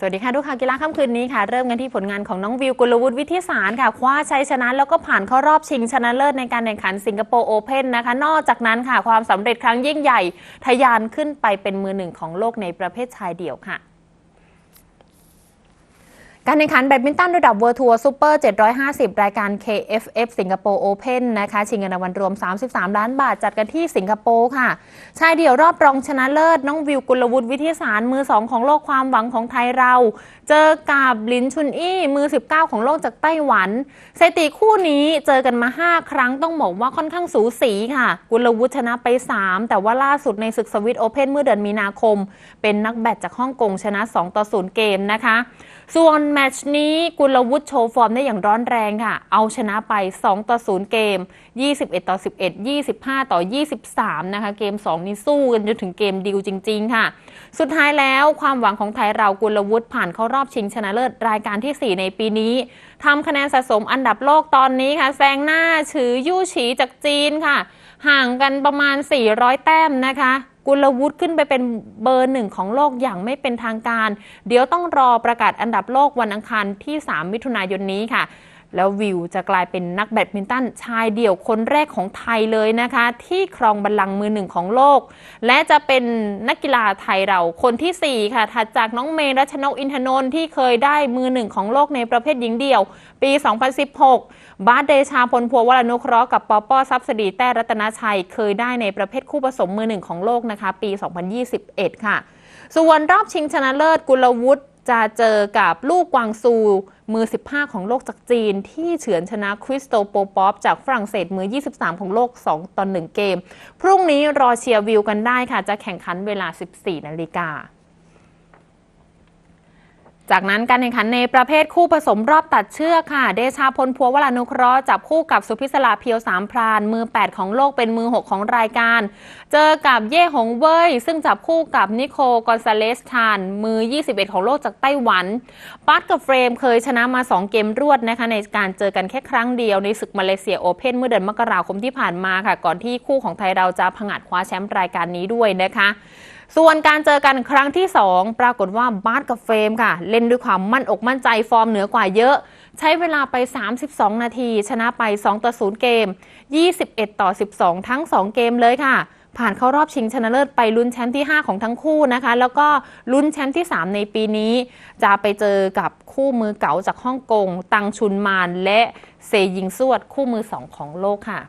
สวัสดีค่ะทุกข่าวกีฬาค่ำคืนนี้ค่ะ เริ่มกันที่ผลงานของน้องวิวกุลวุฒิวิทิสารค่ะคว้าชัยชนะแล้วก็ผ่านเข้ารอบชิงชนะเลิศในการแข่งขันสิงคโปร์โอเพ่นนะคะ นอกจากนั้นค่ะความสำเร็จครั้งยิ่งใหญ่ ทะยานขึ้นไปเป็นมือหนึ่งของโลกในประเภทชายเดี่ยวค่ะ การแข่งขันแบดมินตันระดับ World Tour Super 750 รายการ KFF สิงคโปร์ Open นนะคะชิงเงินรางวัลรวม 33 ล้านบาทจัดกันที่สิงคโปร์ค่ะ ชายเดี่ยวรอบรองชนะเลิศ น้องวิวกุลวุฒิวิทิสารมือ 2 ของโลกความหวังของไทยเรา เจอกับลินชุนอี้ มือ 19 ของโลกจากไต้หวันสถิติคู่นี้เจอกันมา 5 ครั้งต้องบอกว่าค่อนข้างสูสีค่ะ กุลวุฒิชนะไป 3 แต่ว่าล่าสุดในศึกสวิตโอเพนเมื่อเดือนมีนาคม เป็นนักแบดจากฮ่องกงชนะ 2 ต่อ 0 เกมนะคะ ส่วนมตช์นี้กุลวุฒิโชว์ฟอร์มได้อย่างร้อนแรงค่ะ เอาชนะไป 2 ต่อ 0 เกม 21 ต่อ 11 25 ต่อ 23 นะคะ เกม 2 นี้สู้กันจนถึงเกมดิวจริง ๆ ค่ะ สุดท้ายแล้วความหวังของไทยเรากุลวุฒิผ่านเข้ารอบชิงชนะเลิศรายการที่ 4 ในปีนี้ทำคะแนนสะสมอันดับโลกตอนนี้ค่ะแซงหน้าฉือยู่ฉีจากจีนค่ะ ห่างกันประมาณ 400 แต้มนะคะกุลวุฒิขึ้นไปเป็นเบอร์หนึ่งของโลกอย่างไม่เป็นทางการ เดี๋ยวต้องรอประกาศอันดับโลกวันอังคารที่ 3 มิถุนายนนี้ค่ะ แล้ววิวจะกลายเป็นนักแบดมินตันชายเดี่ยวคนแรกของไทยเลยนะคะ ที่ครองบัลลังก์มือหนึ่งของโลก และจะเป็นนักกีฬาไทยเราคนทีสี่ 4 ค่ะ ถัดจากน้องเมย์รัชนกอินทนนท์ที่เคยได้มือหนึ่งของโลกในประเภทหญิงเดี่ยว ปี 2016 บาสเดชาพลพัววรนุเคราะห์กับปอปอซับสดีแต้รัตนชัย เคยได้ในประเภทคู่ผสมมือหนึ่งของโลกนะคะ ปี 2021 ค่ะ ส่วนรอบชิงชนะเลิศกุลวุฒิจะเจอกับลูกกวางซู มือ 15 ของโลกจากจีน ที่เฉือนชนะคริสโตโปปอปจากฝรั่งเศสมือ 23 ของโลก 2 ต่อ 1 เกม พรุ่งนี้รอเชียร์วิวกันได้ค่ะ จะแข่งขันเวลา 14 นาฬิกา จากนั้นการแข่งขันในประเภทคู่ผสมรอบตัดเชือกค่ะ เดชาพลพัววรานุเคราะห์จับคู่กับสุพิศลาเพียวสามพราน มือ 8 ของโลกเป็นมือ 6 ของรายการ เจอกับเย่หงเว่ยซึ่งจับคู่กับนิโคกอนซาเลสคาน มือ 21 ของโลกจากไต้หวันปัดกับเฟรมเคยชนะมา 2 เกมรวดนะคะในการเจอกันแค่ครั้งเดียวในศึกมาเลเซียโอเพ่นเมื่อเดือนมกราคมที่ผ่านมาค่ะ ก่อนที่คู่ของไทยเราจะผงาดคว้าแชมป์รายการนี้ด้วยนะคะ ส่วนการเจอกันครั้งที่ 2 ปรากฏว่าบาสกับเฟรมค่ะ เล่นด้วยความมั่นอกมั่นใจฟอร์มเหนือกว่าเยอะ ใช้เวลาไป 32 นาที ชนะไป 2 ต่อ 0 เกม 21 ต่อ 12 ทั้ง 2 เกมเลยค่ะผ่านเข้ารอบชิงชนะเลิศไปลุ้นแชมป์ที่ 5 ของทั้งคู่นะคะ แล้วก็ลุ้นแชมป์ที่ 3 ในปีนี้ จะไปเจอกับคู่มือเก๋าจากฮ่องกง ตังชุนมานและเซยิงซวดคู่มือ 2 ของโลกค่ะ